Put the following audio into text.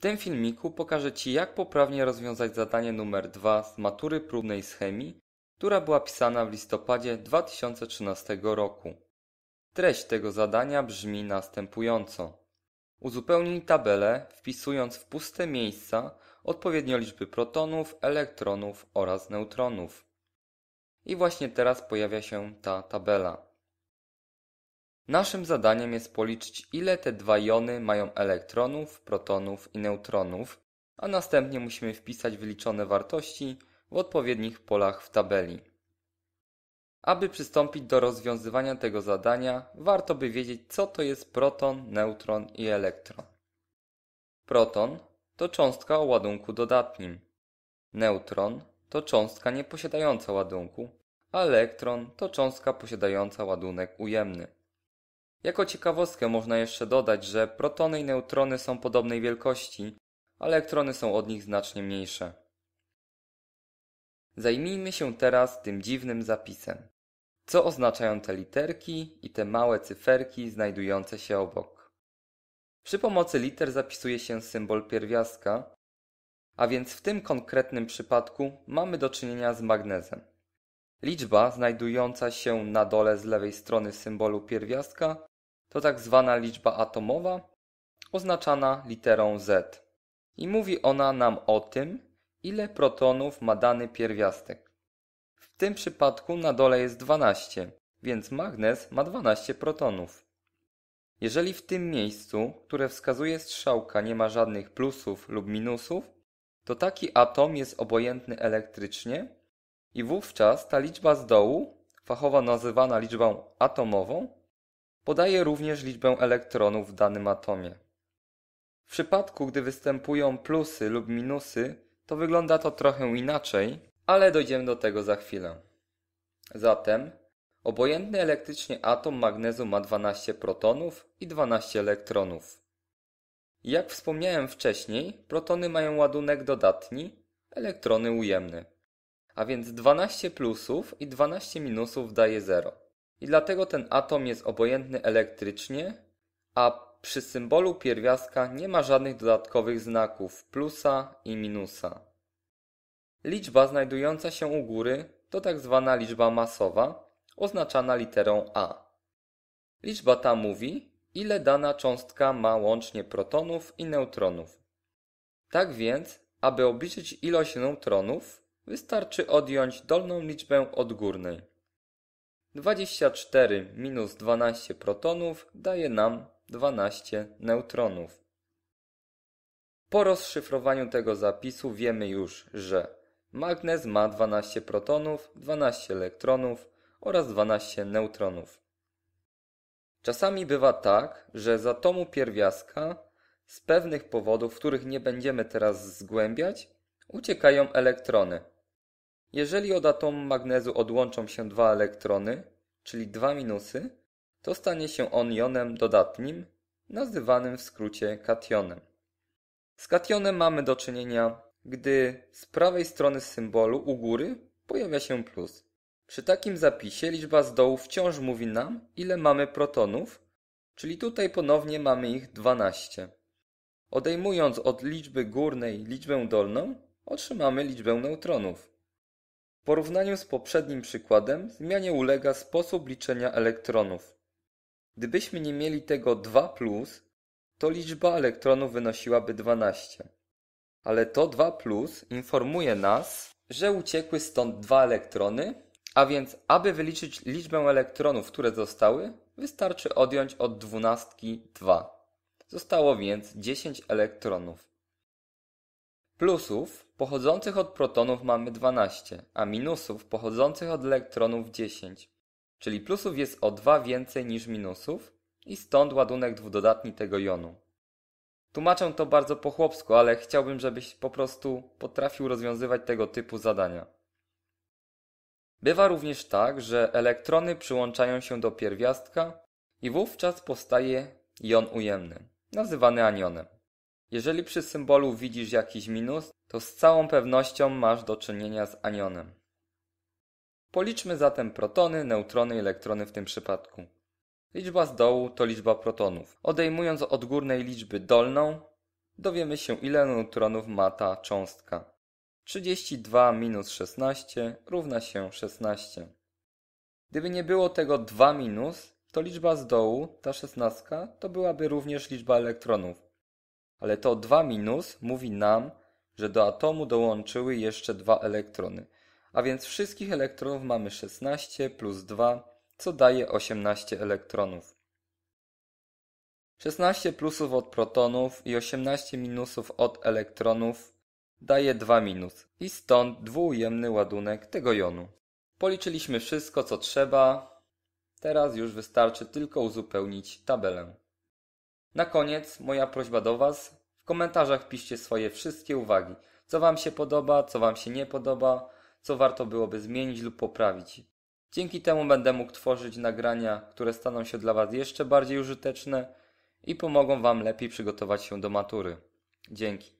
tym filmiku pokażę Ci jak poprawnie rozwiązać zadanie numer 2 z matury próbnej z chemii, która była pisana w listopadzie 2013 roku. Treść tego zadania brzmi następująco. Uzupełnij tabelę wpisując w puste miejsca odpowiednio liczby protonów, elektronów oraz neutronów. I właśnie teraz pojawia się ta tabela. Naszym zadaniem jest policzyć ile te dwa jony mają elektronów, protonów i neutronów, a następnie musimy wpisać wyliczone wartości w odpowiednich polach w tabeli. Aby przystąpić do rozwiązywania tego zadania, warto by wiedzieć co to jest proton, neutron i elektron. Proton to cząstka o ładunku dodatnim. Neutron to cząstka nieposiadająca ładunku, a elektron to cząstka posiadająca ładunek ujemny. Jako ciekawostkę można jeszcze dodać, że protony i neutrony są podobnej wielkości, a elektrony są od nich znacznie mniejsze. Zajmijmy się teraz tym dziwnym zapisem. Co oznaczają te literki i te małe cyferki znajdujące się obok? Przy pomocy liter zapisuje się symbol pierwiastka, a więc w tym konkretnym przypadku mamy do czynienia z magnezem. Liczba znajdująca się na dole z lewej strony symbolu pierwiastka to tak zwana liczba atomowa oznaczana literą Z i mówi ona nam o tym, ile protonów ma dany pierwiastek. W tym przypadku na dole jest 12, więc magnez ma 12 protonów. Jeżeli w tym miejscu, które wskazuje strzałka, nie ma żadnych plusów lub minusów, to taki atom jest obojętny elektrycznie i wówczas ta liczba z dołu, fachowo nazywana liczbą atomową, Podaje również liczbę elektronów w danym atomie. W przypadku, gdy występują plusy lub minusy, to wygląda to trochę inaczej, ale dojdziemy do tego za chwilę. Zatem obojętny elektrycznie atom magnezu ma 12 protonów i 12 elektronów. Jak wspomniałem wcześniej, protony mają ładunek dodatni, elektrony ujemny. A więc 12 plusów i 12 minusów daje 0. I dlatego ten atom jest obojętny elektrycznie, a przy symbolu pierwiastka nie ma żadnych dodatkowych znaków plusa i minusa. Liczba znajdująca się u góry to tak zwana liczba masowa, oznaczana literą A. Liczba ta mówi, ile dana cząstka ma łącznie protonów i neutronów. Tak więc, aby obliczyć ilość neutronów, wystarczy odjąć dolną liczbę od górnej. 24 minus 12 protonów daje nam 12 neutronów. Po rozszyfrowaniu tego zapisu wiemy już, że magnez ma 12 protonów, 12 elektronów oraz 12 neutronów. Czasami bywa tak, że z atomu pierwiastka z pewnych powodów, których nie będziemy teraz zgłębiać, uciekają elektrony. Jeżeli od atomu magnezu odłączą się dwa elektrony, czyli dwa minusy, to stanie się on jonem dodatnim, nazywanym w skrócie kationem. Z kationem mamy do czynienia, gdy z prawej strony symbolu u góry pojawia się plus. Przy takim zapisie liczba z dołu wciąż mówi nam, ile mamy protonów, czyli tutaj ponownie mamy ich 12. Odejmując od liczby górnej liczbę dolną, otrzymamy liczbę neutronów. W porównaniu z poprzednim przykładem zmianie ulega sposób liczenia elektronów. Gdybyśmy nie mieli tego 2 to liczba elektronów wynosiłaby 12. Ale to 2 informuje nas, że uciekły stąd dwa elektrony, a więc aby wyliczyć liczbę elektronów, które zostały, wystarczy odjąć od dwunastki 2. Zostało więc 10 elektronów. Plusów pochodzących od protonów mamy 12, a minusów pochodzących od elektronów 10. Czyli plusów jest o 2 więcej niż minusów i stąd ładunek dwudodatni tego jonu. Tłumaczę to bardzo po chłopsku, ale chciałbym, żebyś po prostu potrafił rozwiązywać tego typu zadania. Bywa również tak, że elektrony przyłączają się do pierwiastka i wówczas powstaje jon ujemny, nazywany anionem. Jeżeli przy symbolu widzisz jakiś minus, to z całą pewnością masz do czynienia z anionem. Policzmy zatem protony, neutrony i elektrony w tym przypadku. Liczba z dołu to liczba protonów. Odejmując od górnej liczby dolną, dowiemy się ile neutronów ma ta cząstka. 32 minus 16 równa się 16. Gdyby nie było tego 2 minus, to liczba z dołu, ta 16, to byłaby również liczba elektronów. Ale to 2 minus mówi nam, że do atomu dołączyły jeszcze dwa elektrony. A więc wszystkich elektronów mamy 16 plus 2, co daje 18 elektronów. 16 plusów od protonów i 18 minusów od elektronów daje 2 minus i stąd dwuujemny ładunek tego jonu. Policzyliśmy wszystko co trzeba, teraz już wystarczy tylko uzupełnić tabelę. Na koniec moja prośba do Was, w komentarzach piszcie swoje wszystkie uwagi, co Wam się podoba, co Wam się nie podoba, co warto byłoby zmienić lub poprawić. Dzięki temu będę mógł tworzyć nagrania, które staną się dla Was jeszcze bardziej użyteczne i pomogą Wam lepiej przygotować się do matury. Dzięki.